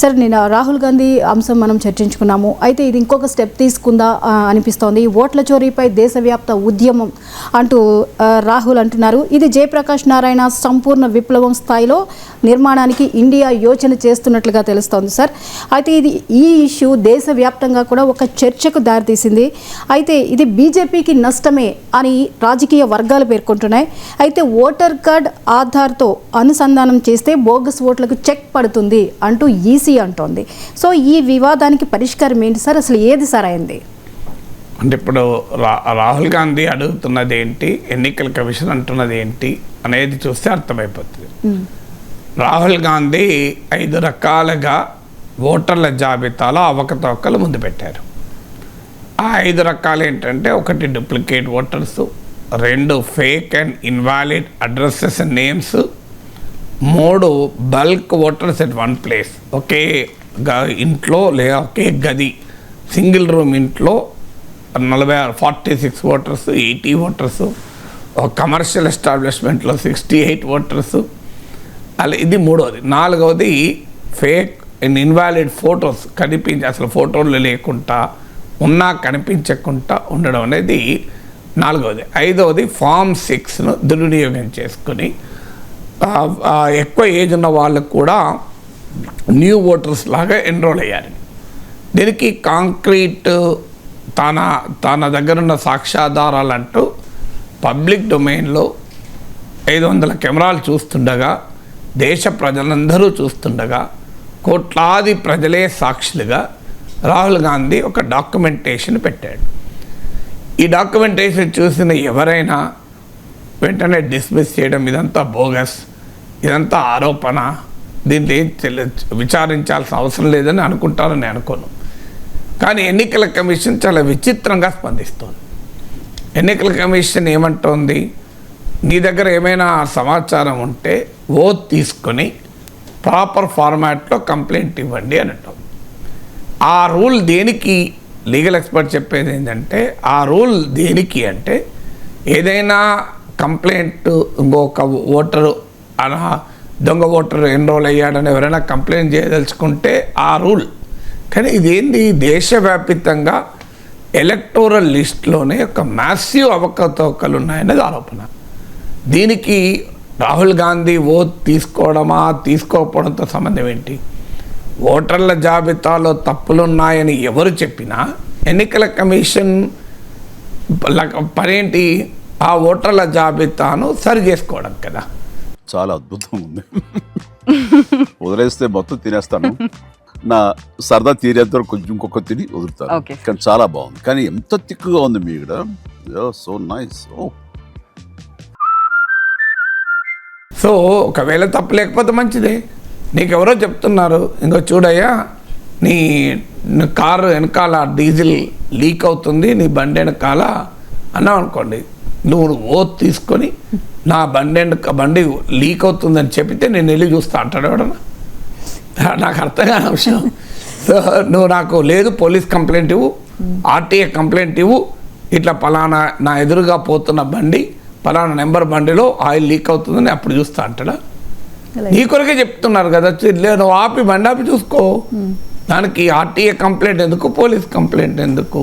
సరే నేను రాహుల్ గాంధీ అంశం మనం చర్చించుకున్నాము. అయితే ఇది ఇంకొక స్టెప్ తీసుకుందా అనిపిస్తోంది. ఓట్ల చోరీపై దేశవ్యాప్త ఉద్యమం అంటూ రాహుల్ అంటున్నారు. ఇది జయప్రకాష్ నారాయణ సంపూర్ణ విప్లవం స్థాయిలో నిర్మాణానికి ఇండియా యోచన చేస్తున్నట్లుగా తెలుస్తోంది సార్. అయితే ఇది ఈ ఇష్యూ దేశవ్యాప్తంగా కూడా ఒక చర్చకు దారితీసింది. అయితే ఇది బీజేపీకి నష్టమే అని రాజకీయ వర్గాలు పేర్కొంటున్నాయి. అయితే ఓటర్ కార్డ్ ఆధార్తో అనుసంధానం చేస్తే బోగస్ ఓట్లకు చెక్ పడుతుంది అంటూ ఈసీ అంటోంది. సో ఈ వివాదానికి పరిష్కారం ఏంటి సార్? అసలు ఏది సరైంది అంటే ఇప్పుడు రా రాహుల్ గాంధీ అడుగుతున్నది ఏంటి? ఎన్నికల కమిషన్ అంటున్నది ఏంటి? అనేది చూస్తే అర్థమైపోతుంది. రాహుల్ గాంధీ ఐదు రకాలుగా ఓటర్ల జాబితాలో అవకతవకలు ముందు పెట్టారు. ఆ ఐదు రకాలు ఏంటంటే ఒకటి డూప్లికేట్ ఓటర్స్ రెండు fake and invalid addresses and names మూడు bulk voters at one place. ఒకే గ- ఇంట్లో లేదా ఒకే గది. సింగిల్ రూమ్ ఇంట్లో నలభై ఆరు forty six voters eighty voters ఒక కమర్షియల్ ఎస్టాబ్లిష్మెంట్లో సిక్స్టీ ఎయిట్ ఓటర్స్ అలా ఇది మూడవది నాలుగవది ఫేక్ అండ్ ఇన్వాలిడ్ ఫొటోస్ కనిపించి అసలు ఫోటోలు లేకుండా ఉన్నా కనిపించకుండా ఉండడం అనేది నాలుగవది ఐదవది ఫామ్ సిక్స్ను దుర్వినియోగం చేసుకుని ఎక్కువ ఏజ్ ఉన్న వాళ్ళకు కూడా న్యూ ఓటర్స్ లాగా ఎన్రోల్ అయ్యారు. దీనికి కాంక్రీట్ తన తన దగ్గరున్న సాక్ష్యాధారాలంటూ సాక్ష్యాధారాలు అంటూ పబ్లిక్ డొమైన్లో ఐదు వందల కెమెరాలు చూస్తుండగా దేశ ప్రజలందరూ చూస్తుండగా కోట్లాది ప్రజలే సాక్షులుగా రాహుల్ గాంధీ ఒక డాక్యుమెంటేషన్ పెట్టాడు. ఈ డాక్యుమెంటేషన్ చూసిన ఎవరైనా వెంటనే డిస్మిస్ చేయడం ఇదంతా బోగస్. ఇదంతా ఆరోపణ. దీన్ని ఏం విచారించాల్సిన అవసరం లేదని అనుకుంటారని అనుకోను. కానీ ఎన్నికల కమిషన్ చాలా విచిత్రంగా స్పందిస్తోంది. ఎన్నికల కమిషన్ ఏమంటోంది? నీ దగ్గర ఏమైనా సమాచారం ఉంటే ఓత్ తీసుకొని ప్రాపర్ ఫార్మాట్లో కంప్లైంట్ ఇవ్వండి అని ఆ రూల్ దేనికి? లీగల్ ఎక్స్పర్ట్ చెప్పేది ఏంటంటే ఆ రూల్ దేనికి అంటే ఏదైనా కంప్లైంట్ ఇంకొక ఓటరు అలా దొంగ ఓటర్ ఎన్రోల్ అయ్యాడని ఎవరైనా కంప్లైంట్ చేయదలుచుకుంటే ఆ రూల్. కానీ ఇదేంది? దేశవ్యాపితంగా ఎలక్టోరల్ లిస్ట్లోనే ఒక మ్యాసివ్ అవకతవకలు ఉన్నాయనేది ఆరోపణ. దీనికి రాహుల్ గాంధీ ఓట్ తీసుకోవడమా? తీసుకోకపోవడంతో సంబంధం ఏంటి? ఓటర్ల జాబితాలో తప్పులున్నాయని ఎవరు చెప్పినా ఎన్నికల కమిషన్ పనేంటి? ఆ ఓటర్ల జాబితాను సరి చేసుకోవడం కదా. చాలా అద్భుతంగా ఉంది. వదిలేస్తే మొత్తం తినేస్తాను. నా సరదా తీరేంత కొంచెం ఇంకొక తిని వదులుతాను. కానీ చాలా బాగుంది. కానీ ఎంత తిక్కుగా ఉంది మీ ఇక్కడ? So nice. ఓ. సో ఒకవేళ తప్పు లేకపోతే మంచిదే. నీకెవరో చెప్తున్నారు ఇంకో చూడయ్యా నీ కారు వెనకాల డీజిల్ లీక్ అవుతుంది నీ బండి వెనకాల అన్నావు అనుకోండి నువ్వు ఓత్ తీసుకొని నా బండి బండి లీక్ అవుతుందని చెప్తే నేను వెళ్ళి చూస్తా అంటాడు ఎవడన్నా? నాకు అర్థం కాని అంశం సో నువ్వు నాకు లేదు పోలీస్ కంప్లైంట్ ఇవ్వు ఆర్టీఏ కంప్లైంట్ ఇవ్వు ఇట్లా పలానా నా ఎదురుగా పోతున్న బండి పలానా నెంబర్ బండిలో ఆయిల్ లీక్ అవుతుందని అప్పుడు చూస్తా అంటాడా? నీ కొరకే చెప్తున్నారు కదా నువ్వు ఆపి బండి ఆపి చూసుకో. దానికి ఆర్టీఏ కంప్లైంట్ ఎందుకు పోలీస్ కంప్లైంట్ ఎందుకు?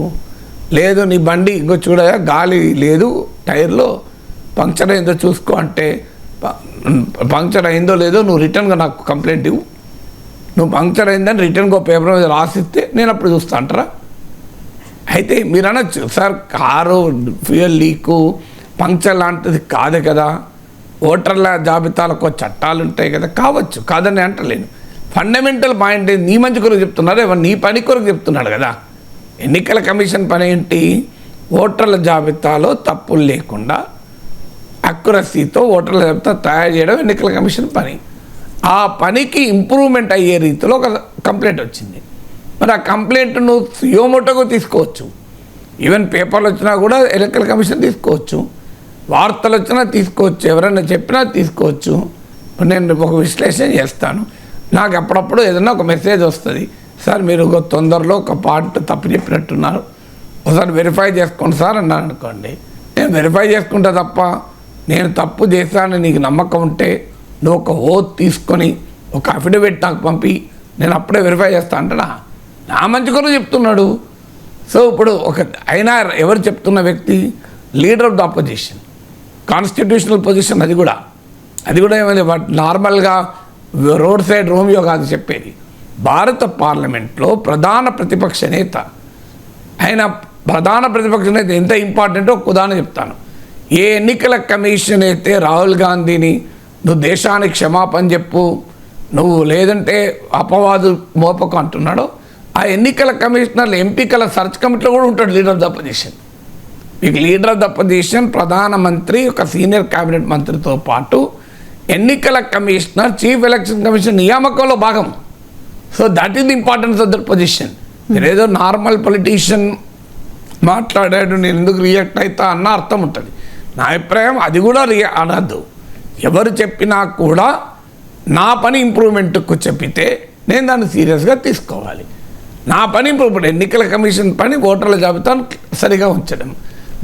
లేదు నీ బండి ఇంకో చూడగా గాలి లేదు టైర్లో పంక్చర్ అయిందో చూసుకో అంటే పంక్చర్ అయిందో లేదో నువ్వు రిటర్న్గా నాకు కంప్లైంట్ ఇవ్వు. నువ్వు పంక్చర్ అయిందని రిటర్న్గా పేపర్ మీద రాసిస్తే నేను అప్పుడు చూస్తా అంటారా? అయితే మీరు అనొచ్చు sir car fuel leak puncture లాంటిది కాదు కదా. ఓటర్ల జాబితాలకు చట్టాలు ఉంటాయి కదా. కావచ్చు కాదని అంటలేను. ఫండమెంటల్ పాయింట్ నీ మంచి కొరకు చెప్తున్నారు? ఎవరు నీ పని కొరకు చెప్తున్నాడు కదా. ఎన్నికల కమిషన్ పని ఏంటి ఓటర్ల జాబితాలో తప్పులు లేకుండా అక్యురసీతో ఓటర్ల జాబితా తయారు చేయడం ఎన్నికల కమిషన్ పని. ఆ పనికి ఇంప్రూవ్మెంట్ అయ్యే రీతిలో ఒక కంప్లైంట్ వచ్చింది. మరి ఆ కంప్లైంట్ నువ్వు సియోమోటోగా తీసుకోవచ్చు. ఈవెన్ పేపర్లు వచ్చినా కూడా ఎన్నికల కమిషన్ తీసుకోవచ్చు. వార్తలు వచ్చినా తీసుకోవచ్చు. ఎవరైనా చెప్పినా తీసుకోవచ్చు. నేను ఒక విశ్లేషణ చేస్తాను. నాకు అప్పుడప్పుడు ఏదైనా ఒక మెసేజ్ వస్తుంది. సార్ మీరు ఒక తొందరలో ఒక పార్ట్ తప్పు చెప్పినట్టున్నారు. ఒకసారి వెరిఫై చేసుకోండి సార్ అన్నాను అనుకోండి. నేను వెరిఫై చేసుకుంటా తప్ప నేను తప్పు చేశానని నీకు నమ్మకం ఉంటే నువ్వు ఒక ఓత్ తీసుకొని ఒక అఫిడవిట్ నాకు పంపి నేను అప్పుడే వెరిఫై చేస్తా అంటనా నా మంచి కొరకు చెప్తున్నాడు. సో ఇప్పుడు ఒక అయినా ఎవరు చెప్తున్న వ్యక్తి leader of the opposition constitutional position అది కూడా. అది కూడా ఏమైంది నార్మల్గా రోడ్ సైడ్ రోమియో కాదు చెప్పేది. భారత పార్లమెంట్లో ప్రధాన ప్రతిపక్ష నేత. ఆయన ప్రధాన ప్రతిపక్ష నేత ఎంత ఇంపార్టెంటో ఉదాహరణ చెప్తాను. ఏ ఎన్నికల కమిషన్ అయితే రాహుల్ గాంధీని నువ్వు దేశానికి క్షమాపణ చెప్పు నువ్వు లేదంటే అపవాదు మోపకు అంటున్నాడో ఆ ఎన్నికల కమిషనర్లు ఎంపికల సర్చ్ కమిటీలో కూడా ఉంటాడు లీడర్ ఆఫ్ ద అపోజిషన్ మీకు లీడర్ ఆఫ్ ద అపోజిషన్ ప్రధానమంత్రి ఒక సీనియర్ కేబినెట్ మంత్రితో పాటు ఎన్నికల కమిషనర్ చీఫ్ ఎలక్షన్ కమిషన్ నియామకంలో భాగం. So that is the importance of that position ఏదో నార్మల్ పొలిటీషియన్ మాట్లాడాడు నేను ఎందుకు రియాక్ట్ అవుతా అన్న అర్థం ఉంటుంది. నా అభిప్రాయం అది కూడా రియా అనద్దు. ఎవరు చెప్పినా కూడా నా పని ఇంప్రూవ్మెంట్కు చెప్పితే నేను దాన్ని సీరియస్గా తీసుకోవాలి. నా పని ఇంప్రూవ్మెంట్ ఎన్నికల కమిషన్ పని ఓటర్ల జాబితాను సరిగా ఉంచడం.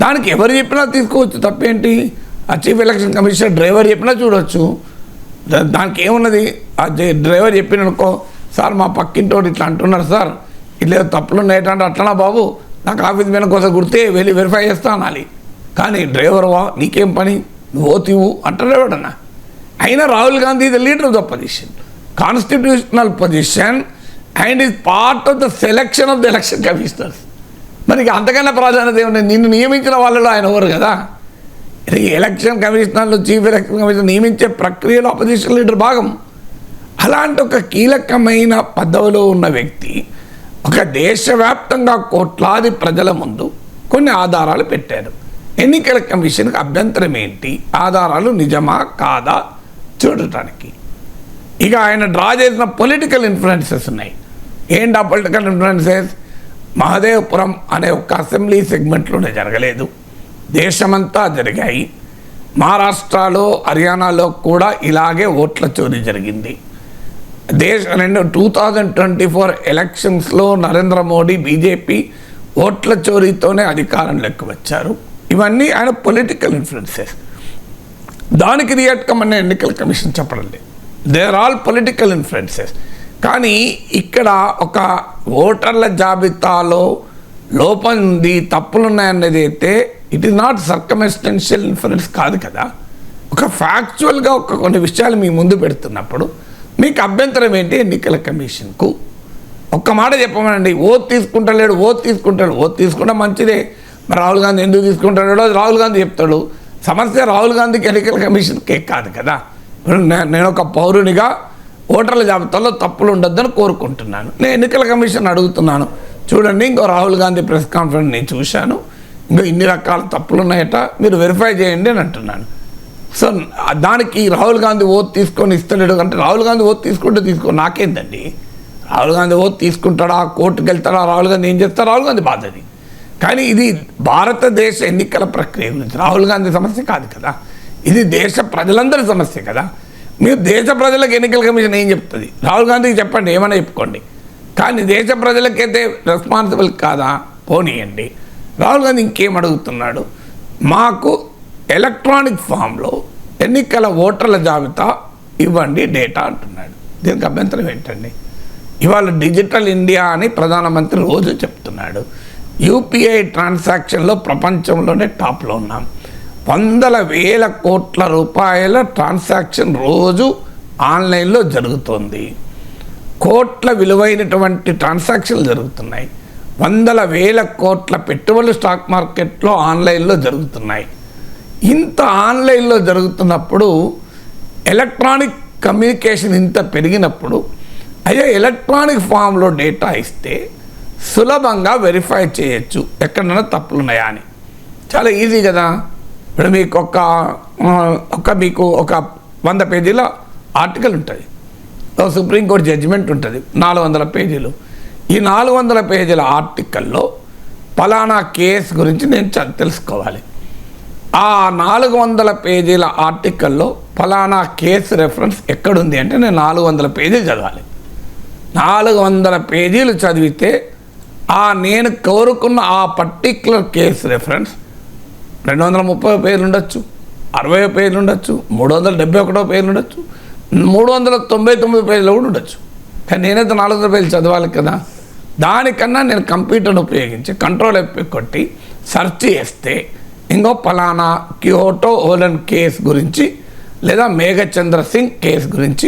దానికి ఎవరు చెప్పినా తీసుకోవచ్చు తప్పేంటి? ఆ చీఫ్ ఎలక్షన్ కమిషనర్ డ్రైవర్ చెప్పినా చూడవచ్చు దానికి ఏమున్నది? ఆ డ్రైవర్ చెప్పిననుకో సార్ మా పక్కింటోడు ఇట్లా అంటున్నారు సార్. ఇట్లా తప్పులు ఉన్నాయంటే అట్లనా బాబు? నాకు ఆఫీస్ మీద కోసం గుర్తే వెళ్ళి వెరిఫై చేస్తా అనాలి. కానీ డ్రైవర్ వా నీకేం పని? నువ్వు ఓతివు అంటారు అయినా Rahul Gandhi the leader of the position constitutional position and is part of the selection of the election commissioners మరి అంతకన్నా ప్రాధాన్యత ఏముంది? నిన్ను నియమించిన వాళ్ళలో ఆయన ఎవరు కదా? ఇది ఎలక్షన్ కమిషనర్లు చీఫ్ ఎలక్షన్ కమిషనర్ నియమించే ప్రక్రియలో అపోజిషన్ లీడర్ భాగం. అలాంటి ఒక కీలకమైన పదవిలో ఉన్న వ్యక్తి ఒక దేశవ్యాప్తంగా కోట్లాది ప్రజల ముందు కొన్ని ఆధారాలు పెట్టారు ఎన్నికల కమిషన్కి అభ్యంతరం ఏంటి? ఆధారాలు నిజమా? కాదా? చూడటానికి. ఇక ఆయన డ్రా చేసిన పొలిటికల్ ఇన్ఫ్లుయెన్సెస్ ఉన్నాయి. ఏంటి ఆ పొలిటికల్ ఇన్ఫ్లుయెన్సెస్? మహదేవపురం అనే ఒక అసెంబ్లీ సెగ్మెంట్లోనే జరగలేదు. దేశమంతా జరిగాయి. మహారాష్ట్రలో హర్యానాలో కూడా ఇలాగే ఓట్ల చోరీ జరిగింది. దేశ రెండు టూ థౌజండ్ ట్వంటీ ఫోర్ ఎలక్షన్స్లో నరేంద్ర మోడీ బీజేపీ ఓట్ల చోరీతోనే అధికారంలోకి వచ్చారు. ఇవన్నీ ఆయన పొలిటికల్ ఇన్ఫ్లుయెన్సెస్ దానికి రియాక్ట్ కమ్మని ఎన్నికల కమిషన్ చెప్పడం లేదు. They are all political influences కానీ ఇక్కడ ఒక ఓటర్ల జాబితాలో లోపం ఉంది తప్పులు ఉన్నాయన్నది అయితే it is not circumstantial influence కాదు కదా. ఒక ఫ్యాక్చువల్గా ఒక కొన్ని విషయాలు మీ ముందు పెడుతున్నప్పుడు మీకు అభ్యంతరం ఏంటి? ఎన్నికల కమిషన్కు. ఒక్క మాట చెప్పమనండి. ఓత్ తీసుకుంటలేడు ఓత్ తీసుకుంటాడు. ఓత్ తీసుకుంటే మంచిదే. మరి రాహుల్ గాంధీ ఎందుకు తీసుకుంటాడో రాహుల్ గాంధీ చెప్తాడు. సమస్య రాహుల్ గాంధీకి ఎన్నికల కమిషన్కే కాదు కదా. ఇప్పుడు నేను ఒక పౌరునిగా ఓటర్ల జాబితాలో తప్పులు ఉండొద్దని కోరుకుంటున్నాను. నేను ఎన్నికల కమిషన్ అడుగుతున్నాను. చూడండి ఇంకో రాహుల్ గాంధీ ప్రెస్ కాన్ఫరెన్స్ నేను చూశాను. ఇంకా ఇన్ని రకాల తప్పులు ఉన్నాయట మీరు వెరిఫై చేయండి అని అంటున్నాను. సో దానికి రాహుల్ గాంధీ ఓత్ తీసుకొని ఇస్తాడు అంటే రాహుల్ గాంధీ ఓత్ తీసుకుంటే తీసుకో నాకేందండి? రాహుల్ గాంధీ ఓత్ తీసుకుంటాడా? కోర్టుకు వెళ్తాడా? రాహుల్ గాంధీ ఏం చేస్తా రాహుల్ గాంధీ బాధది కానీ ఇది భారతదేశ ఎన్నికల ప్రక్రియ గురించి. రాహుల్ గాంధీ సమస్య కాదు కదా. ఇది దేశ ప్రజలందరి సమస్య కదా. మీరు దేశ ప్రజలకు ఎన్నికల కమిషన్ ఏం చెప్తుంది? రాహుల్ గాంధీకి చెప్పండి ఏమైనా చెప్పుకోండి. కానీ దేశ ప్రజలకైతే రెస్పాన్సిబుల్ కాదా? పోనీయండి. రాహుల్ గాంధీ ఇంకేం అడుగుతున్నాడు? మాకు ఎలక్ట్రానిక్ ఫామ్లో ఎన్నికల ఓటర్ల జాబితా ఇవ్వండి డేటా అంటున్నాడు. దీనికి అభ్యంతరం ఏంటండి? ఇవాళ డిజిటల్ ఇండియా అని ప్రధానమంత్రి రోజు చెప్తున్నాడు. యూపీఐ ట్రాన్సాక్షన్లో ప్రపంచంలోనే టాప్లో ఉన్నాం. వందల వేల కోట్ల రూపాయల ట్రాన్సాక్షన్ రోజు ఆన్లైన్లో జరుగుతోంది. కోట్ల విలువైనటువంటి ట్రాన్సాక్షన్లు జరుగుతున్నాయి. వందల వేల కోట్ల పెట్టుబడులు స్టాక్ మార్కెట్లో ఆన్లైన్లో జరుగుతున్నాయి. ఇంత ఆన్లైన్లో జరుగుతున్నప్పుడు ఎలక్ట్రానిక్ కమ్యూనికేషన్ ఇంత పెరిగినప్పుడు అయ్యా ఎలక్ట్రానిక్ ఫామ్లో డేటా ఇస్తే సులభంగా వెరిఫై చేయొచ్చు. ఎక్కడైనా తప్పులు ఉన్నాయా అని. చాలా ఈజీ కదా. ఇప్పుడు మీకు ఒక ఒక మీకు ఒక వంద పేజీల ఆర్టికల్ ఉంటుంది ఓ సుప్రీంకోర్టు జడ్జిమెంట్ ఉంటుంది. నాలుగు వందల పేజీలు. ఈ నాలుగు వందల పేజీల ఆర్టికల్లో ఫలానా కేసు గురించి నేను తెలుసుకోవాలి. ఆ నాలుగు వందల పేజీల ఆర్టికల్లో ఫలానా కేసు రెఫరెన్స్ ఎక్కడుంది అంటే నేను నాలుగు వందల పేజీలు చదవాలి. నాలుగు వందల పేజీలు చదివితే ఆ నేను కోరుకున్న ఆ పర్టిక్యులర్ కేసు రెఫరెన్స్ రెండు వందల ముప్పై పేర్లు ఉండొచ్చు అరవై పేర్లు ఉండొచ్చు మూడు వందల డెబ్బై ఒకటో పేర్లు ఉండొచ్చు మూడు వందల తొంభై తొమ్మిది పేర్లు కూడా ఉండొచ్చు. కానీ నేనైతే నాలుగు రూపాయలు చదవాలి కదా. దానికన్నా నేను కంప్యూటర్ను ఉపయోగించి కంట్రోల్ ఎప్పి కొట్టి సెర్చ్ చేస్తే ఇంకో పలానా క్యోటో ఓలన్ కేస్ గురించి లేదా మేఘచంద్ర సింగ్ కేసు గురించి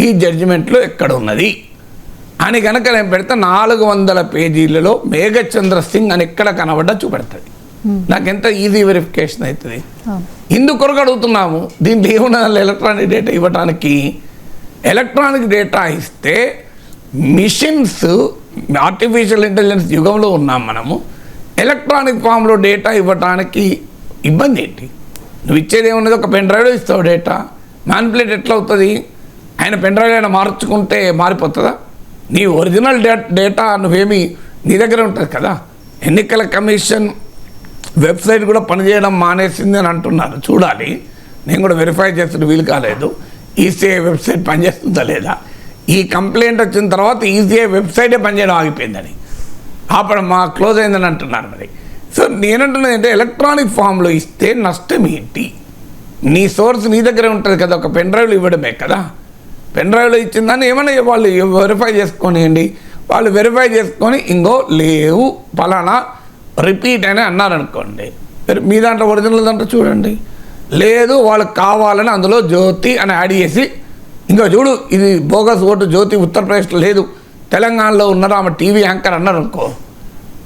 ఈ జడ్జిమెంట్లో ఎక్కడ ఉన్నది? అని కనుక నేను పెడితే నాలుగు వందల పేజీలలో మేఘచంద్ర సింగ్ అని ఎక్కడ కనబడ్డా చూపెడుతుంది నాకు ఎంత ఈజీ వెరిఫికేషన్ అవుతుంది. ఇందుకొరకు అడుగుతున్నాము దీంట్లో ఏమన్నా ఎలక్ట్రానిక్ డేటా ఇవ్వడానికి ఎలక్ట్రానిక్ డేటా ఇస్తే మిషన్స్ ఆర్టిఫిషియల్ ఇంటెలిజెన్స్ యుగంలో ఉన్నాం మనము. ఎలక్ట్రానిక్ ఫామ్లో డేటా ఇవ్వటానికి ఇబ్బంది ఏంటి? నువ్వు ఇచ్చేది ఏమున్నది? ఒక పెన్ డ్రైవ్లో ఇస్తావు డేటా. మ్యాన్పులేట్ ఎట్లా అవుతుంది ఆయన పెన్ డ్రైవ్ అయినా మార్చుకుంటే మారిపోతుందా? నీ ఒరిజినల్ డేటా నువ్వేమి నీ దగ్గర ఉంటుంది కదా? ఎన్నికల కమిషన్ వెబ్సైట్ కూడా పనిచేయడం మానేసింది అని అంటున్నారు. చూడాలి. నేను కూడా వెరిఫై చేస్తున్న వీలు కాలేదు. ఈసీఐ వెబ్సైట్ పనిచేస్తుందా లేదా? ఈ కంప్లైంట్ వచ్చిన తర్వాత ఈసీఐ వెబ్సైటే పనిచేయడం ఆగిపోయిందని. అప్పుడు మా క్లోజ్ అయిందని అంటున్నాను మరి. సో నేనంటున్నది అంటే ఎలక్ట్రానిక్ ఫామ్లో ఇస్తే నష్టం ఏంటి? నీ సోర్స్ నీ దగ్గరే ఉంటుంది కదా ఒక పెన్ డ్రైవ్లు ఇవ్వడమే కదా. పెన్ డ్రైవ్లో ఇచ్చిందని ఏమైనా వాళ్ళు వెరిఫై చేసుకోనియండి వాళ్ళు వెరిఫై చేసుకొని ఇంకో లేవు పలానా రిపీట్ అని అన్నారనుకోండి. మీ దాంట్లో ఒరిజినల్ దాంట్లో చూడండి. లేదు వాళ్ళకి కావాలని అందులో జ్యోతి అని యాడ్ చేసి ఇంకా చూడు ఇది బోగస్ ఓటు జ్యోతి ఉత్తరప్రదేశ్లో లేదు. తెలంగాణలో ఉన్నారు ఆమె టీవీ యాంకర్ అన్నారు అనుకో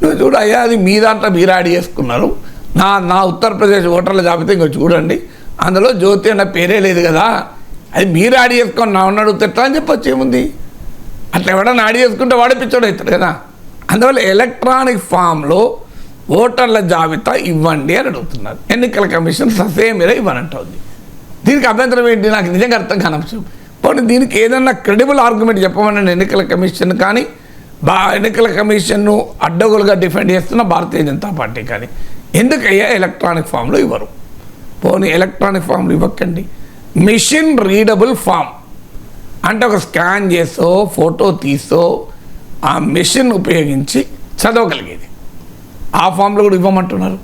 నువ్వు చూడు అయ్యా అది మీ దాంట్లో మీరు యాడ్ చేసుకున్నారు. నా నా ఉత్తరప్రదేశ్ ఓటర్ల జాబితా ఇంకో చూడండి. అందులో జ్యోతి అన్న పేరే లేదు కదా. అది మీరు యాడ్ చేసుకొని నా ఉన్నాడు తిట్టా అని చెప్పొచ్చు ఏముంది? అట్లా ఎవడన్నా యాడ్ చేసుకుంటే వాడే పిచ్చోడు అవుతాడు కదా. అందువల్ల ఎలక్ట్రానిక్ ఫామ్లో ఓటర్ల జాబితా ఇవ్వండి అని అడుగుతున్నారు. ఎన్నికల కమిషన్ ససేమిరా ఇవ్వనంటుంది దీనికి అభ్యంతరం ఏంటి? నాకు నిజంగా అర్థం కాని పోనీ దీనికి ఏదన్నా క్రెడిబుల్ ఆర్గ్యుమెంట్ చెప్పమని ఎన్నికల కమిషన్ కానీ బా ఎన్నికల కమిషన్ను అడ్డగోలుగా డిఫెండ్ చేస్తున్న భారతీయ జనతా పార్టీ కానీ. ఎందుకయ్యా ఎలక్ట్రానిక్ ఫామ్లో ఇవ్వరు? పోనీ ఎలక్ట్రానిక్ ఫామ్లు ఇవ్వకండి. మిషన్ రీడబుల్ ఫామ్ అంటే ఒక స్కాన్ చేసో ఫోటో తీసో ఆ మిషన్ ఉపయోగించి చదవగలిగేది. ఆ ఫామ్లో కూడా ఇవ్వమంటున్నారు.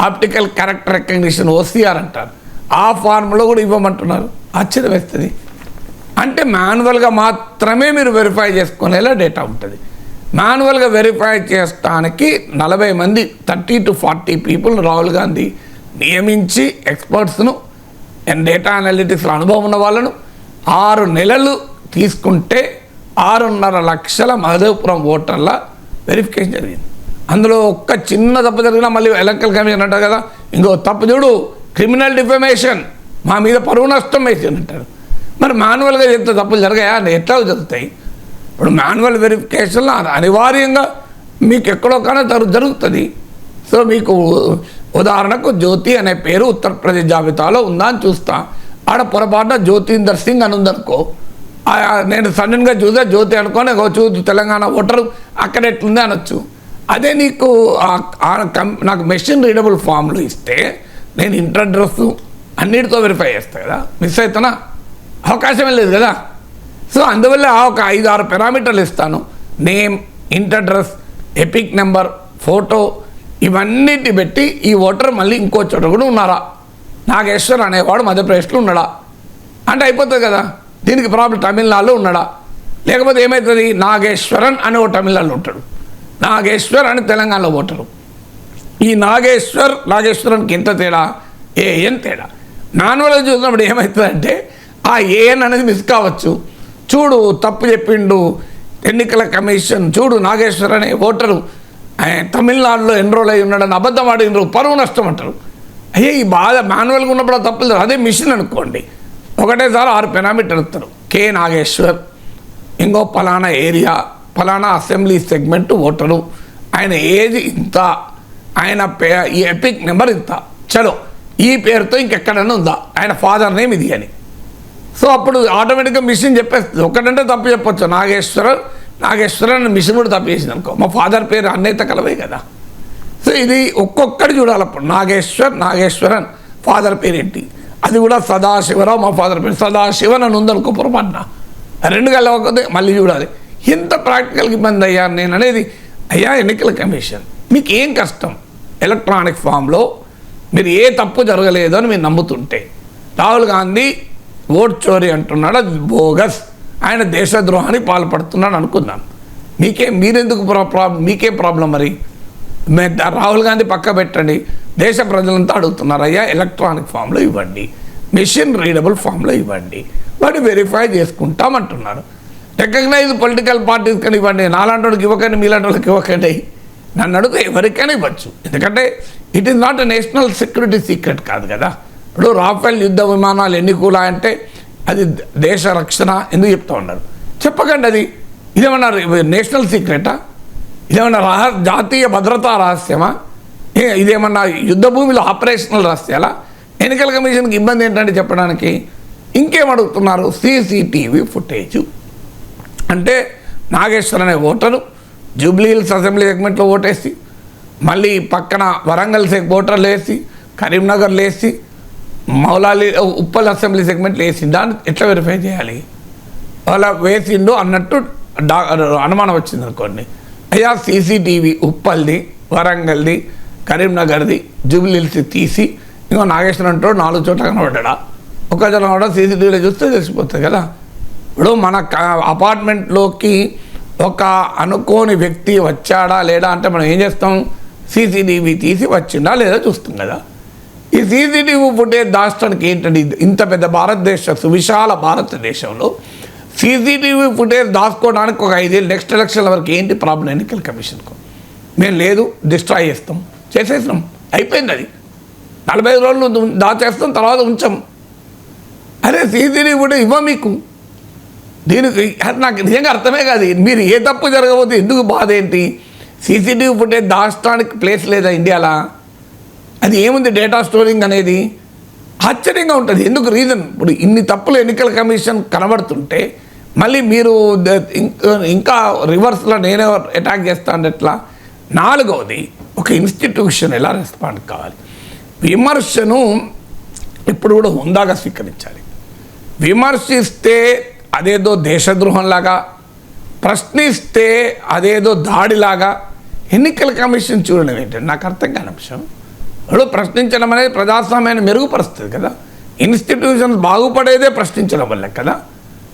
ఆప్టికల్ క్యారెక్టర్ రికగ్నిషన్ ఓసీఆర్ అంటారు. ఆ ఫార్మ్లో కూడా ఇవ్వమంటున్నారు. ఆశ్చర్యం వేస్తుంది అంటే మాన్యువల్గా మాత్రమే మీరు వెరిఫై చేసుకునేలా డేటా ఉంటుంది. మాన్యువల్గా వెరిఫై చేయడానికి నలభై మంది thirty to forty people Rahul Gandhi నియమించి ఎక్స్పర్ట్స్ను డేటా అనలిటిక్స్లో అనుభవం ఉన్న వాళ్ళను ఆరు నెలలు తీసుకుంటే ఆరున్నర లక్షల మహదేవపురం ఓటర్ల వెరిఫికేషన్ జరిగింది. అందులో ఒక్క చిన్న తప్పు జరిగినా మళ్ళీ ఎలక్ట్రల్ కమిషన్ అంటారు కదా ఇంకో తప్పు చూడు క్రిమినల్ డిఫమేషన్ మా మీద పరువు నష్టం వేసి అంటారు. మరి మాన్యువల్గా ఎంత తప్పులు జరగాయా? అని ఎట్లా జరుగుతాయి? ఇప్పుడు మాన్యువల్ వెరిఫికేషన్లో అనివార్యంగా మీకు ఎక్కడో కానీ జరు జరుగుతుంది. సో మీకు ఉదాహరణకు జ్యోతి అనే పేరు ఉత్తరప్రదేశ్ జాబితాలో ఉందా అని చూస్తా. ఆడ పొరపాటున జ్యోతీందర్ సింగ్ అని ఉందనుకో నేను సడన్గా చూసా జ్యోతి అనుకోని "ఓ తెలంగాణ ఓటరు అక్కడ ఎట్లుంది అనొచ్చు. అదే నీకు నాకు మెషిన్ రీడబుల్ ఫామ్లు ఇస్తే నేను ఇంటర్ డ్రెస్సు అన్నిటితో వెరిఫై చేస్తా కదా. మిస్ అవుతానా అవకాశమే లేదు కదా. సో అందువల్ల ఆ ఒక ఐదు ఆరు పారామీటర్లు ఇస్తాను. Name inter address EPIC number photo ఇవన్నిటి పెట్టి ఈ ఓటర్ మళ్ళీ ఇంకో చోట కూడా ఉన్నారా? నాగేశ్వర్ అనేవాడు మధ్యప్రదేశ్లో ఉన్నాడా? అంటే అయిపోతుంది కదా. దీనికి ప్రాబ్లం తమిళనాడులో ఉన్నాడా? లేకపోతే ఏమవుతుంది నాగేశ్వరన్ అని ఓ తమిళనాడులో ఉంటాడు. నాగేశ్వర్ అని తెలంగాణలో ఓటరు. ఈ నాగేశ్వర్ నాగేశ్వరన్కి ఎంత తేడా? ఏ ఏం తేడా? మాన్యువల్గా చూసినప్పుడు ఏమవుతుందంటే ఆ ఏఎన్ అనేది మిస్ కావచ్చు. చూడు తప్పు చెప్పిండు ఎన్నికల కమిషన్. చూడు నాగేశ్వర్ అనే ఓటరు. తమిళనాడులో ఎన్రోల్ అయి ఉన్నాడని అబద్ధం ఆడినరు పరువు నష్టం అంటారు. అయ్యే ఈ బాధ మాన్యువల్గా ఉన్నప్పుడు తప్పు లేదు అదే మిషన్ అనుకోండి. ఒకటేసారి ఆరు పెనామీటర్ ఇస్తారు కే నాగేశ్వర్ ఇంకో పలానా ఏరియా పలానా అసెంబ్లీ సెగ్మెంట్ ఓటరు. ఆయన ఏజ్ ఇంత? ఆయన పే ఈ ఎపిక్ నెంబర్ ఇంత? చలో ఈ పేరుతో ఇంకెక్కడైనా ఉందా? ఆయన ఫాదర్ నేమ్ ఇది అని. సో అప్పుడు ఆటోమేటిక్గా మిషన్ చెప్పేస్తుంది. ఒకటంటే తప్పు చెప్పొచ్చు. నాగేశ్వరన్ నాగేశ్వరన్ అని మిషన్ కూడా తప్పు చేసింది అనుకో. మా ఫాదర్ పేరు అన్నయ్యత కలవే కదా. సో ఇది ఒక్కొక్కటి చూడాలి అప్పుడు. నాగేశ్వర్ నాగేశ్వరన్ ఫాదర్ పేరు ఏంటి? అది కూడా సదాశివరావు మా ఫాదర్ పేరు. సదాశివన్ అని ఉందనుకో పొరపాటున. రెండు కలవకపోతే మళ్ళీ చూడాలి. ఎంత ప్రాక్టికల్కి ఇబ్బంది అయ్యా నేను అనేది అయ్యా ఎన్నికల కమిషన్. మీకు ఏం కష్టం? ఎలక్ట్రానిక్ ఫామ్లో మీరు ఏ తప్పు జరగలేదు అని మీరు నమ్ముతుంటే. రాహుల్ గాంధీ ఓట్ చోరీ అంటున్నాడు అది బోగస్. ఆయన దేశద్రోహానికి పాల్పడుతున్నాడు అనుకుందాం. మీకే మీరెందుకు ప్రా- ప్రాబ్లం మీకే ప్రాబ్లం మరి? మే- రాహుల్ గాంధీ పక్క పెట్టండి. దేశ ప్రజలంతా అడుగుతున్నారు అయ్యా ఎలక్ట్రానిక్ ఫామ్లో ఇవ్వండి. మెషిన్ రీడబుల్ ఫామ్లో ఇవ్వండి. వాటి వెరిఫై చేసుకుంటామంటున్నారు రికగ్నైజ్ పొలిటికల్ పార్టీస్ కానీ ఇవ్వండి నాలాంటి వాళ్ళకి ఇవ్వకండి మీలాంటి వాళ్ళకి ఇవ్వకండి. నన్ను అడుగు ఎవరికైనా ఇవ్వచ్చు. ఎందుకంటే it is not a national security secret కాదు కదా. ఇప్పుడు రాఫెల్ యుద్ధ విమానాలు ఎన్ని కూడా అంటే అది దేశ రక్షణ ఎందుకు చెప్తా ఉన్నారు? చెప్పకండి అది. ఇదేమన్నా నేషనల్ సీక్రెటా? ఇదేమన్నా రహ జాతీయ భద్రతా రహస్యమా? ఇదేమన్నా యుద్ధ భూమిలో ఆపరేషనల్ రహస్యాలా? ఎన్నికల కమిషన్కి ఇబ్బంది ఏంటంటే చెప్పడానికి ఇంకేం అడుగుతున్నారు? CCTV footage. అంటే నాగేశ్వర్ అనే ఓటరు జూబ్లీ హిల్స్ అసెంబ్లీ సెగ్మెంట్లో ఓటేసి మళ్ళీ పక్కన వరంగల్ సెగ్ ఓటర్లు వేసి కరీంనగర్లు వేసి మౌలాలి ఉప్పల్ అసెంబ్లీ సెగ్మెంట్లు వేసి దాన్ని ఎట్లా వెరిఫై చేయాలి? అలా వేసిండు అన్నట్టు డా అనుమానం వచ్చింది అనుకోండి. అయ్యా సీసీటీవీ ఉప్పల్ది వరంగల్ది కరీంనగర్ది జూబ్లీల్స్ తీసి ఇంకో నాగేశ్వరం నాలుగు చోట్ల కనబడ్డా ఒక జనం కూడా సీసీటీవీలో చూస్తే తెలిసిపోతుంది కదా. ఇప్పుడు మన అపార్ట్మెంట్లోకి ఒక అనుకోని వ్యక్తి వచ్చాడా లేడా అంటే మనం ఏం చేస్తాం? సీసీటీవీ తీసి వచ్చిండా లేదా చూస్తాం కదా. ఈ సీసీటీవీ ఫుటేజ్ దాచడానికి ఏంటండి ఇంత పెద్ద భారతదేశ సువిశాల భారతదేశంలో సీసీటీవీ ఫుటేజ్ దాచుకోవడానికి ఒక ఐదేళ్ళు నెక్స్ట్ ఎలక్షన్ల వరకు ఏంటి ప్రాబ్లం ఎన్నికల కమిషన్కు మేము లేదు డిస్ట్రాయ్ చేస్తాం. చేసేసినాం. అయిపోయింది అది. నలభై ఐదు రోజులు దాచేస్తాం తర్వాత ఉంచాం. అరే సీసీటీవీ ఫుటేజ్ ఇవ్వ మీకు. దీనికి నాకు నిజంగా అర్థమే కాదు. మీరు ఏ తప్పు జరగబోతే ఎందుకు బాధ ఏంటి? సీసీటీవీ ఫుటేజ్ దాచడానికి ప్లేస్ లేదా ఇండియాలో? అది ఏముంది డేటా స్టోరింగ్ అనేది? ఆశ్చర్యంగా ఉంటుంది. ఎందుకు రీజన్ ఇప్పుడు ఇన్ని తప్పులు ఎన్నికల కమిషన్ కనబడుతుంటే మళ్ళీ మీరు ఇంకా రివర్స్లో నేనే అటాక్ చేస్తాను ఎట్లా? నాలుగవది ఒక ఇన్స్టిట్యూషన్ ఎలా రెస్పాండ్ కావాలి? విమర్శను ఇప్పుడు కూడా హుందాగా స్వీకరించాలి. విమర్శిస్తే అదేదో దేశద్రోహంలాగా ప్రశ్నిస్తే అదేదో దాడిలాగా ఎన్నికల కమిషన్ చూడడం. ఏంటంటే నాకు అర్థం కాని అంశం. ప్రశ్నించడం అనేది ప్రజాస్వామ్యాన్ని మెరుగుపరుస్తుంది కదా. ఇన్స్టిట్యూషన్స్ బాగుపడేదే ప్రశ్నించడం వల్ల కదా.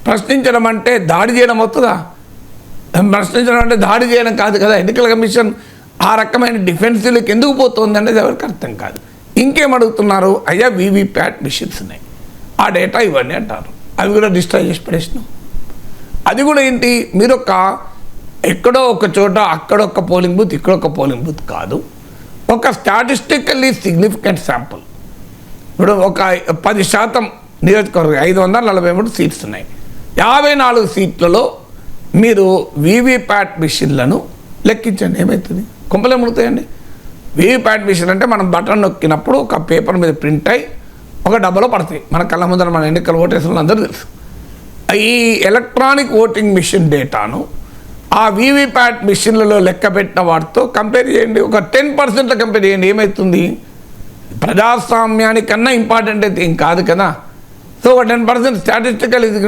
ప్రశ్నించడం అంటే దాడి చేయడం అవుతుందా? ప్రశ్నించడం అంటే దాడి చేయడం కాదు కదా. ఎన్నికల కమిషన్ ఆ రకమైన డిఫెన్సివ్లకు ఎందుకు పోతుంది అనేది ఎవరికి అర్థం కాదు. ఇంకేం అడుగుతున్నారు? అయ్యా వీవీప్యాట్ మిషన్స్ ఉన్నాయి. ఆ డేటా ఇవన్నీ అంటారు. అవి కూడా డిస్ట్రాయ్ చేసి పడేసినాం. అది కూడా ఏంటి? మీరు ఒక ఎక్కడో ఒక చోట అక్కడ ఒక పోలింగ్ బూత్ ఇక్కడ ఒక పోలింగ్ బూత్ కాదు. ఒక స్టాటిస్టికల్లీ సిగ్నిఫికెంట్ శాంపుల్ ఇప్పుడు ఒక పది శాతం నియోజకవర్గం ఐదు వందల నలభై మూడు సీట్స్ ఉన్నాయి. యాభై నాలుగు సీట్లలో మీరు వీవీప్యాట్ మిషన్లను లెక్కించండి. ఏమవుతుంది కుంపలే ముడతాయండి వీవీప్యాట్ మిషన్ అంటే మనం బటన్ నొక్కినప్పుడు ఒక పేపర్ మీద ప్రింట్ అయి ఒక డబ్బాలో పడతాయి. మన కళ్ళ ముందర మన ఎన్నికల ఓటేసిన అందరూ తెలుసు. ఈ ఎలక్ట్రానిక్ ఓటింగ్ మిషన్ డేటాను ఆ వీవీప్యాట్ మిషన్లలో లెక్క పెట్టిన వాటితో కంపేర్ చేయండి. ఒక టెన్ పర్సెంట్లో కంపేర్ చేయండి. ఏమవుతుంది ప్రజాస్వామ్యానికన్నా ఇంపార్టెంట్ అయితే ఏం కాదు కదా? సో ఒక టెన్ పర్సెంట్ స్టాటిస్టికల్ ఇది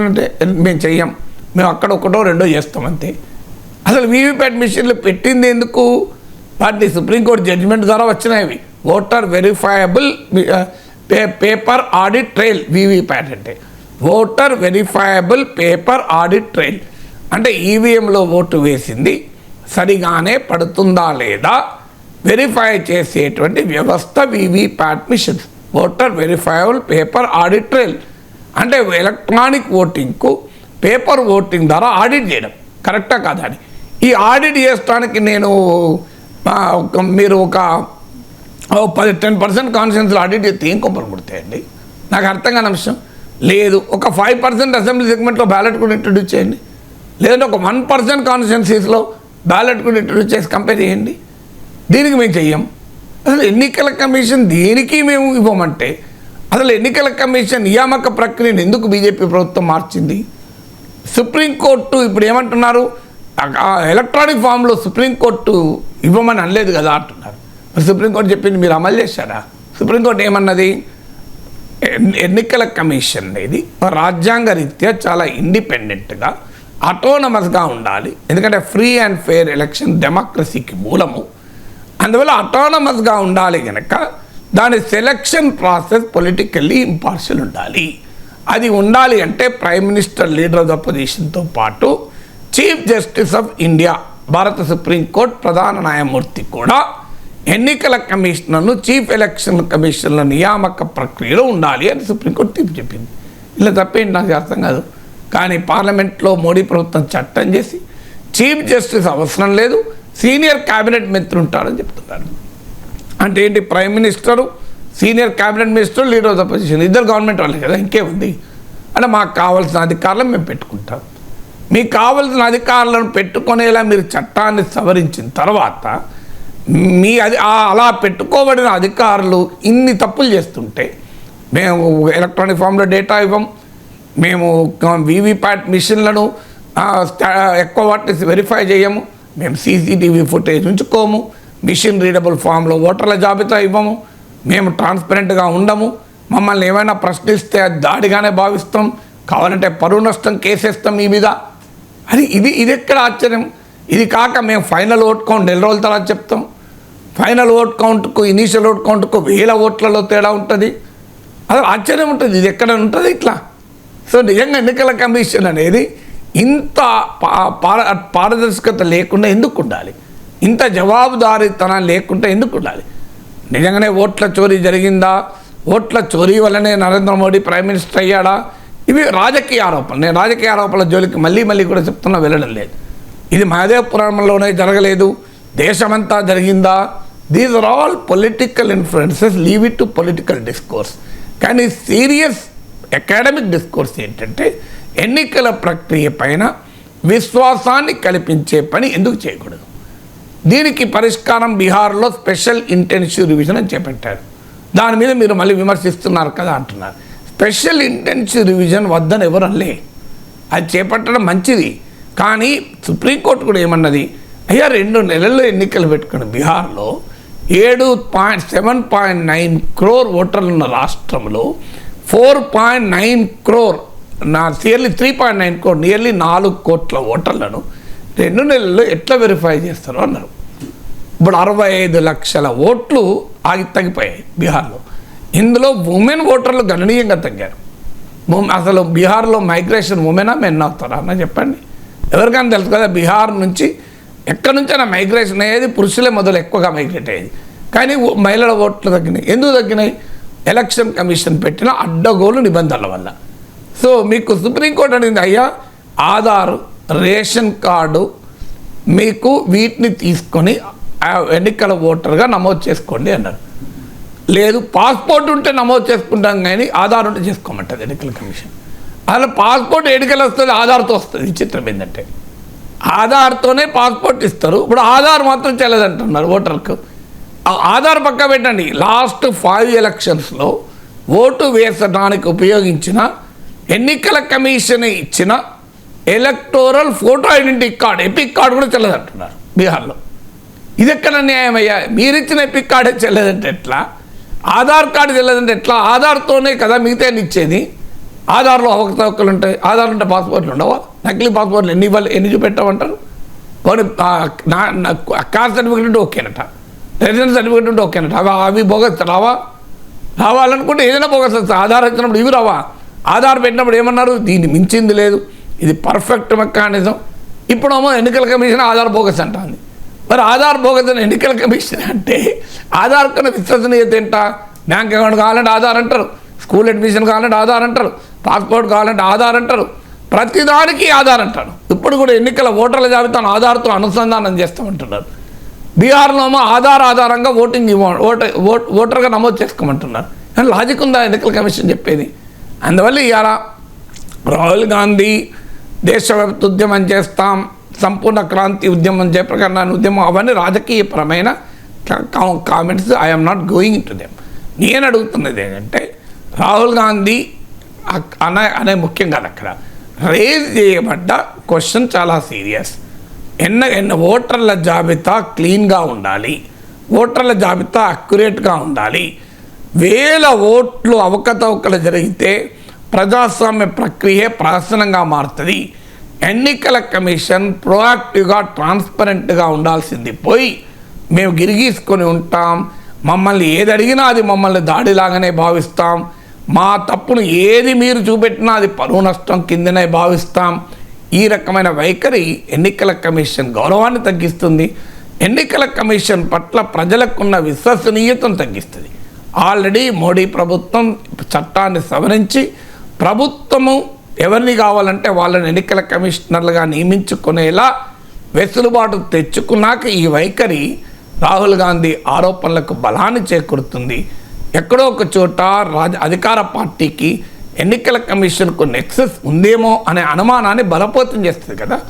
మేము చెయ్యం. మేము అక్కడ ఒకటో రెండో చేస్తాం అంతే. అసలు వీవీప్యాట్ మిషన్లు పెట్టింది ఎందుకు? వాటిని సుప్రీంకోర్టు జడ్జిమెంట్ ద్వారా వచ్చినాయి voter verifiable paper audit trail VVPAT అంటే. Voter verifiable paper audit trail అంటే ఈవీఎంలో ఓటు వేసింది సరిగానే పడుతుందా లేదా వెరిఫై చేసేటువంటి వ్యవస్థ VVPAT machine voter verifiable paper audit trail అంటే ఎలక్ట్రానిక్ ఓటింగ్కు పేపర్ ఓటింగ్ ద్వారా ఆడిట్ చేయడం. కరెక్టా కాదా అని. ఈ ఆడిట్ చేసడానికి నేను ఒక- మీరు ఒక పది టెన్ పర్సెంట్ కాన్ఫిడెన్స్లో ఆడిట్ చేస్తే ఏం కొంపలు పుడతాయండి నాకు అర్థం కాని అంశం లేదు. ఒక ఫైవ్ పర్సెంట్ అసెంబ్లీ సెగ్మెంట్లో బ్యాలెట్ కూడా ఇంట్రడ్యూస్ చేయండి. లేదంటే ఒక వన్ పర్సెంట్ కాన్స్టిట్యున్సీస్లో బ్యాలెట్ కూడా ఇంట్రడ్యూస్ చేసి కంపేర్ చేయండి. దీనికి మేము చెయ్యం. అసలు ఎన్నికల కమిషన్ దేనికి మేము ఇవ్వమంటే అసలు ఎన్నికల కమిషన్ నియామక ప్రక్రియను ఎందుకు బీజేపీ ప్రభుత్వం మార్చింది? సుప్రీంకోర్టు ఇప్పుడు ఏమంటున్నారు? ఎలక్ట్రానిక్ ఫామ్లో సుప్రీంకోర్టు ఇవ్వమని అనలేదు కదా అంటున్నారు. మరి సుప్రీంకోర్టు చెప్పింది మీరు అమలు చేశారా? సుప్రీంకోర్టు ఏమన్నది? ఎన్నికల కమిషన్ అనేది రాజ్యాంగ రీత్యా చాలా ఇండిపెండెంట్గా అటోనమస్గా ఉండాలి. ఎందుకంటే ఫ్రీ అండ్ ఫెయిర్ ఎలక్షన్ డెమోక్రసీకి మూలము. అందువల్ల అటానమస్గా ఉండాలి కనుక దాని సెలక్షన్ ప్రాసెస్ పొలిటికల్లీ ఇంపార్షియల్ ఉండాలి. అది ఉండాలి అంటే prime minister leader of the పొజిషన్తో పాటు చీఫ్ జస్టిస్ ఆఫ్ ఇండియా భారత సుప్రీంకోర్టు ప్రధాన న్యాయమూర్తి కూడా ఎన్నికల కమిషనర్ను చీఫ్ ఎలక్షన్ కమిషన్ల నియామక ప్రక్రియలో ఉండాలి అని సుప్రీంకోర్టు తీర్పు చెప్పింది. ఇలా తప్పేంటి నాకు అర్థం కాదు. కానీ పార్లమెంట్లో మోడీ ప్రభుత్వం చట్టం చేసి చీఫ్ జస్టిస్ అవసరం లేదు సీనియర్ క్యాబినెట్ మంత్రి ఉంటారని చెప్తున్నారు. అంటే ఏంటి prime minister senior cabinet minister leader of the position ఇద్దరు గవర్నమెంట్ వాళ్ళే కదా ఇంకేముంది? అంటే మాకు కావాల్సిన అధికారులను మేము పెట్టుకుంటాం. మీకు కావాల్సిన అధికారులను పెట్టుకునేలా మీరు చట్టాన్ని సవరించిన తర్వాత మీ అది అలా పెట్టుకోబడిన అధికారులు ఇన్ని తప్పులు చేస్తుంటే మేము ఎలక్ట్రానిక్ ఫామ్లో డేటా ఇవ్వం మేము వీవీప్యాట్ మిషన్లను ఎక్కువ వాటిని వెరిఫై చేయము. మేము సీసీటీవీ ఫుటేజ్ ఉంచుకోము. మిషన్ రీడబుల్ ఫామ్లో ఓటర్ల జాబితా ఇవ్వము. మేము ట్రాన్స్పరెంట్గా ఉండము. మమ్మల్ని ఏమైనా ప్రశ్నిస్తే అది దాడిగానే భావిస్తాం. కావాలంటే పరువు నష్టం కేసేస్తాం మీ మీద. అది ఇది ఇది ఎక్కడ ఆశ్చర్యం? ఇది కాక మేము ఫైనల్ ఓట్ కౌంట్ నెల రోజుల తర్వాత చెప్తాం. ఫైనల్ ఓట్ కౌంట్కు ఇనీషియల్ ఓట్ కౌంట్కు వేల ఓట్లలో తేడా ఉంటుంది. అది ఆశ్చర్యం ఉంటుంది. ఇది ఎక్కడ ఉంటుంది ఇట్లా? సో నిజంగా ఎన్నికల కమిషన్ అనేది ఇంత పా- పారదర్శకత లేకుండా ఎందుకు ఉండాలి? ఇంత జవాబుదారీతనం లేకుండా ఎందుకు ఉండాలి? నిజంగానే ఓట్ల చోరీ జరిగిందా? ఓట్ల చోరీ వల్లనే నరేంద్ర మోడీ ప్రైమ్ మినిస్టర్ అయ్యాడా? ఇవి రాజకీయ ఆరోపణలు. నేను రాజకీయ ఆరోపణల జోలికి మళ్ళీ మళ్ళీ కూడా చెప్తున్నా వెళ్ళడం లేదు. ఇది మహాదేవ పురాణంలోనే జరగలేదు. దేశమంతా జరిగిందా? These are all political influences leave it to political discourse కానీ సీరియస్ అకాడమిక్ డిస్కోర్స్ ఏంటంటే ఎన్నికల ప్రక్రియ పైన విశ్వాసాన్ని కల్పించే పని ఎందుకు చేయకూడదు? దీనికి పరిష్కారం బీహార్లో స్పెషల్ ఇంటెన్సివ్ రివిజన్ అని చేపట్టారు. దాని మీద మీరు మళ్ళీ విమర్శిస్తున్నారు కదా అంటున్నారు. స్పెషల్ ఇంటెన్సివ్ రివిజన్ వద్దని ఎవరు అనలే. అది చేపట్టడం మంచిది. కానీ సుప్రీంకోర్టు కూడా ఏమన్నది? అయ్యా రెండు నెలల్లో ఎన్నికలు పెట్టుకుని బీహార్లో ఏడు point seven point nine crore ఓటర్లు ఉన్న రాష్ట్రంలో ఫోర్ పాయింట్ నైన్ క్రోర్ నా nearly three point nine crore nearly నాలుగు కోట్ల ఓటర్లను రెండు నెలల్లో ఎట్లా వెరిఫై చేస్తారో అన్నారు. ఇప్పుడు అరవై ఐదు లక్షల ఓట్లు ఆగి తగ్గిపోయాయి బీహార్లో. ఇందులో ఉమెన్ ఓటర్లు గణనీయంగా తగ్గారు. అసలు బీహార్లో మైగ్రేషన్ ఉమెనా మెన్ అవుతారా అన్న చెప్పండి. ఎవరికైనా తెలుసు కదా బీహార్ నుంచి ఎక్కడి నుంచైనా మైగ్రేషన్ అయ్యేది పురుషులే మొదలు ఎక్కువగా మైగ్రేట్ అయ్యేది. కానీ ఓ- మహిళల ఓట్లు తగ్గినాయి. ఎందుకు తగ్గినాయి? ఎలక్షన్ కమిషన్ పెట్టిన అడ్డగోలు నిబంధనల వల్ల. సో మీకు సుప్రీంకోర్టు అనేది అయ్యా ఆధార్ రేషన్ కార్డు మీకు వీటిని తీసుకొని ఎన్నికల ఓటర్గా నమోదు చేసుకోండి అన్నారు. లేదు పాస్పోర్ట్ ఉంటే నమోదు చేసుకుంటాం కానీ ఆధార్ ఉంటే చేసుకోమంటుంది ఎన్నికల కమిషన్. అలా పాస్పోర్ట్ ఎన్నికలు వస్తుంది ఆధార్తో వస్తుంది. విచిత్రం ఏంటంటే ఆధార్తోనే పాస్పోర్ట్ ఇస్తారు. ఇప్పుడు ఆధార్ మాత్రం చెల్లదంటున్నారు ఓటర్కు. ఆధార్ పక్క పెట్టండి. లాస్ట్ ఫైవ్ ఎలక్షన్స్లో ఓటు వేసడానికి ఉపయోగించిన ఎన్నికల కమిషన్ ఇచ్చిన electoral photo identity card EPIC card కూడా చెల్లదంటున్నారు బీహార్లో. ఇది ఎక్కడ న్యాయం అయ్యా మీరిచ్చిన ఎపిక్ కార్డే చెల్లదంటే ఎట్లా? ఆధార్ కార్డు చెల్లదంటే ఎట్లా? ఆధార్తోనే కదా మిగతా ఇచ్చేది. ఆధార్లో అవకతవకలు ఉంటాయి. ఆధార్ ఉంటే పాస్పోర్ట్లు ఉండవా? నకిలీ పాస్పోర్ట్లు ఎన్ని ఇవ్వాలి? ఎన్ని చూపెట్టమంటారు? పోనీ నా కాస్ట్ సర్టిఫికేట్ ఓకేనట. రెసిడెన్స్ సర్టిఫికేట్ ఉంటే అండి అవి అవి బోగస్ రావా? రావాలనుకుంటే ఏదైనా బోగస్ వస్తుంది. ఆధార్ వచ్చినప్పుడు ఇవి రావా? ఆధార్ పెట్టినప్పుడు ఏమన్నారు? దీన్ని మించింది లేదు. ఇది పర్ఫెక్ట్ మెకానిజం. ఇప్పుడేమో ఎన్నికల కమిషన్ ఆధార్ బోగస్ అంటుంది. మరి ఆధార్ బోగస్ ఎన్నికల కమిషన్ అంటే ఆధార్ కన్నా విశ్వసనీయత ఏంట? బ్యాంక్ అకౌంట్ కావాలంటే ఆధార్ అంటారు. స్కూల్ అడ్మిషన్ కావాలంటే ఆధార్ అంటారు. పాస్పోర్ట్ కావాలంటే ఆధార్ అంటారు. ప్రతిదానికి ఆధార్ అంటారు. ఇప్పుడు కూడా ఎన్నికల ఓటర్ల జాబితాను ఆధార్తో అనుసంధానం చేస్తామంటున్నారు బీహార్లోమో ఆధార్ ఆధారంగా ఓటింగ్ ఇవ్వ ఓట ఓటర్గా నమోదు చేసుకోమంటున్నారు. కానీ లాజిక్ ఉందా? ఎన్నికల కమిషన్ చెప్పేది. అందువల్ల ఇవాళ రాహుల్ గాంధీ దేశవ్యాప్త ఉద్యమం చేస్తాం సంపూర్ణ క్రాంతి ఉద్యమం జయప్రకరణ ఉద్యమం అవన్నీ రాజకీయపరమైన comments I'm not going to them నేను అడుగుతున్నది ఏంటంటే రాహుల్ గాంధీ అనే అనే ముఖ్యం కాదు అక్కడ. రేజ్ చేయబడ్డ క్వశ్చన్ చాలా సీరియస్ ఎన్న ఎన్న ఓటర్ల జాబితా క్లీన్గా ఉండాలి. ఓటర్ల జాబితా అక్యురేట్గా ఉండాలి. వేల ఓట్లు అవకతవకలు జరిగితే ప్రజాస్వామ్య ప్రక్రియ ప్రాసనంగా మారుతుంది. ఎన్నికల కమిషన్ ప్రోయాక్టివ్గా ట్రాన్స్పరెంట్గా ఉండాల్సింది పోయి మేము గిరిగీసుకొని ఉంటాం. మమ్మల్ని ఏది అడిగినా అది మమ్మల్ని దాడిలాగానే భావిస్తాం. మా తప్పును ఏది మీరు చూపెట్టినా అది పరువు నష్టం కిందనే భావిస్తాం. ఈ రకమైన వైఖరి ఎన్నికల కమిషన్ గౌరవాన్ని తగ్గిస్తుంది. ఎన్నికల కమిషన్ పట్ల ప్రజలకున్న విశ్వసనీయతను తగ్గిస్తుంది. ఆల్రెడీ మోడీ ప్రభుత్వం చట్టాన్ని సవరించి ప్రభుత్వము ఎవరిని కావాలంటే వాళ్ళని ఎన్నికల కమిషనర్లుగా నియమించుకునేలా వెసులుబాటు తెచ్చుకున్నాక ఈ వైఖరి రాహుల్ గాంధీ ఆరోపణలకు బలాన్ని చేకూరుతుంది. ఎక్కడో ఒక చోట రాజ అధికార పార్టీకి ఎన్నికల కమిషన్కు నెక్సెస్ ఉందేమో అనే అనుమానాన్ని బలపోతం చేస్తుంది కదా.